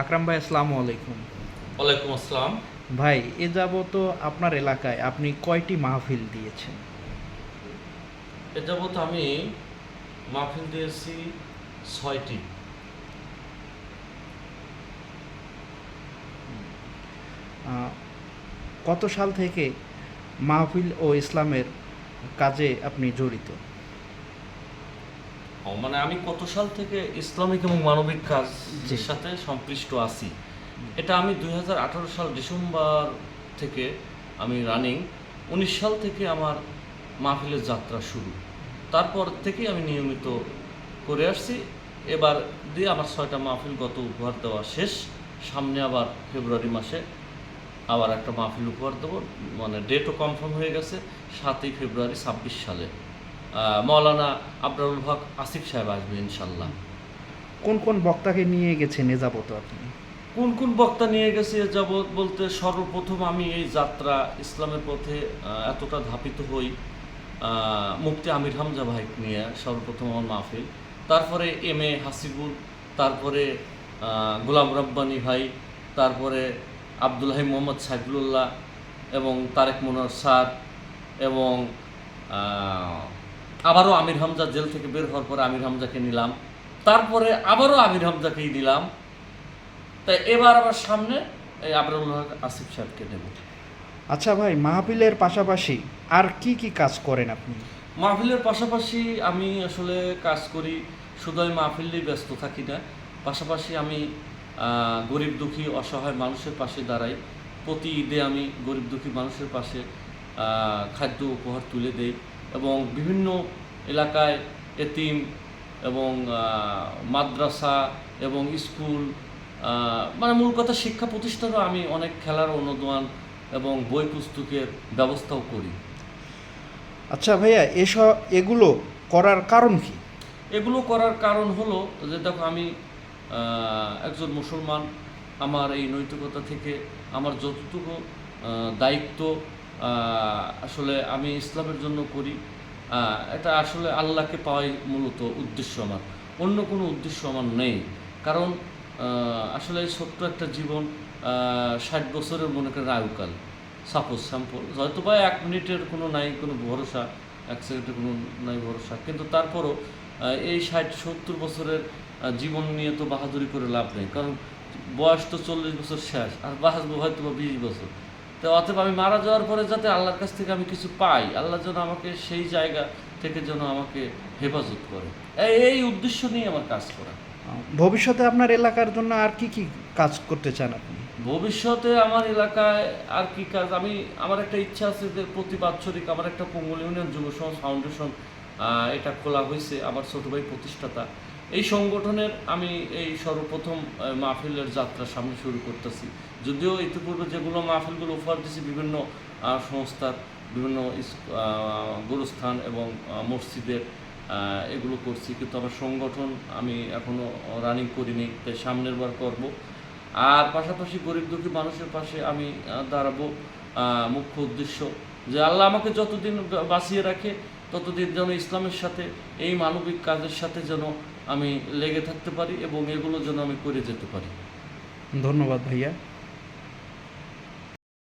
আকরাম ভাই আসসালামু আলাইকুম। ওয়ালাইকুম আসসালাম। ভাই এ যাবত আপনার এলাকায় আপনি কয়টি মাহফিল দিয়েছেন? এ যাবৎ আমি মাহফিল দিয়েছি ছয়টি। কত সাল থেকে মাহফিল ও ইসলামের কাজে আপনি জড়িত? মানে আমি কত সাল থেকে ইসলামিক এবং মানবিক। কাজের সাথে সম্পৃষ্ট আছি। এটা আমি দুই হাজার আঠারো সাল ডিসেম্বর থেকে আমি রানিং উনিশ সাল থেকে আমার মাহফিলের যাত্রা শুরু। তারপর থেকেই আমি নিয়মিত করে আসছি। এবার দিয়ে আমার ছয়টা মাহফিল গত উপহার দেওয়া শেষ। সামনে আবার ফেব্রুয়ারি মাসে আবার একটা মাহফিল উপহার দেবো। মানে ডেটও কনফার্ম হয়ে গেছে সাতই ফেব্রুয়ারি ছাব্বিশ সালে। মৌলানা আবরারুল হক আসিফ সাহেব আসবে ইনশাল্লাহ কোন কোন বক্তাকে নিয়ে গেছেন এ যাবত আপনি? কোন কোন বক্তা নিয়ে গেছে যাব বলতে সর্বপ্রথম আমি এই যাত্রা ইসলামের পথে এতটা ধাপিত হই মুফতি আমির হামজা ভাই নিয়ে সর্বপ্রথম আমার মাহফিল। তারপরে এম এ হাসিবুল তারপরে গোলাম রব্বানি ভাই তারপরে আবদুল্লাহ মোহাম্মদ সাইফুল্লাহ এবং তারেক মনোয়ার স্যার এবং আবারও আমির হামজা জেল থেকে বের হওয়ার পরে আমির হামজাকে নিলাম। তারপরে আবারও আমির হামজাকেই নিলাম তাই এবার আবার সামনে এই আবরুল হক আসিফ সাহেবকে দেব। আচ্ছা ভাই মাহফিলের পাশাপাশি আর কি কি কাজ করেন আপনি? মাহফিলের পাশাপাশি আমি আসলে কাজ করি শুধু আমি মাহফিলেই ব্যস্ত থাকি না। পাশাপাশি আমি গরিব দুঃখী অসহায় মানুষের পাশে দাঁড়াই। প্রতি ঈদে আমি গরিব দুঃখী মানুষের পাশে খাদ্য উপহার তুলে দেই। এবং বিভিন্ন এলাকায় এতিম এবং মাদ্রাসা এবং স্কুল মানে মূল কথা শিক্ষা প্রতিষ্ঠানও আমি অনেক খেলার অনুদান এবং বই পুস্তকের ব্যবস্থাও করি। আচ্ছা ভাইয়া এসব এগুলো করার কারণ কি? এগুলো করার কারণ হলো যে দেখো আমি একজন মুসলমান। আমার এই নৈতিকতা থেকে আমার যতটুকু দায়িত্ব আসলে আমি ইসলামের জন্য করি। এটা আসলে আল্লাহকে পাওয়াই মূলত উদ্দেশ্য আমার। অন্য কোনো উদ্দেশ্য আমার নেই। কারণ আসলে ছোট্ট একটা জীবন ষাট বছরের মনে করেন আয়ুকাল। সাপোজ স্যাম্পল হয়তো বা এক মিনিটের কোনো নাই, কোনো ভরসা, এক সেকেন্ডের কোনো নাই ভরসা। কিন্তু তারপরও এই ষাট, সত্তর বছরের জীবন নিয়ে তো বাহাদুরি করে লাভ নেই। কারণ বয়স তো চল্লিশ বছর শেষ, আর বাঁচবো হয়তো বা বিশ বছর। তো অতএব আমি মারা যাওয়ার পরে যাতে আল্লাহর কাছ থেকে আমি কিছু পাই আল্লাহ যেন আমাকে সেই জায়গা থেকে যেন আমাকে হেফাজত করে। এই এই উদ্দেশ্য নিয়ে আমার কাজ করা। ভবিষ্যতে আপনার এলাকার জন্য আর কি কি কাজ করতে চান আপনি? ভবিষ্যতে আমার এলাকায় আর কি কাজ আমি আমার একটা ইচ্ছা আছে যে প্রতি বাৎসরিক আমার একটা পঙ্গল ইউনিয়ন যুব সমাজ ফাউন্ডেশন এটা খোলা হয়েছে। আমার ছোট ভাই প্রতিষ্ঠাতা। এই সংগঠনের আমি এই সর্বপ্রথম মাহফিলের যাত্রা সামনে শুরু করতেছি। যদিও ইতিপূর্বে যেগুলো মাহফিলগুলো উপহার দিয়েছি বিভিন্ন সংস্থার, বিভিন্ন গুরুস্থান এবং মসজিদের এগুলো করছি। কিন্তু আমার সংগঠন আমি এখনও রানিং করিনি, তাই সামনের বার করব। আর পাশাপাশি গরিব দুঃখী মানুষের পাশে আমি দাঁড়াবো মুখ্য উদ্দেশ্য যে আল্লাহ আমাকে যতদিন বাঁচিয়ে রাখে, ততদিন যেন ইসলামের সাথে, এই মানবিক কাজের সাথে যেন আমি লেগে থাকতে পারি এবং এগুলো যেন আমি করে যেতে পারি। ধন্যবাদ ভাইয়া।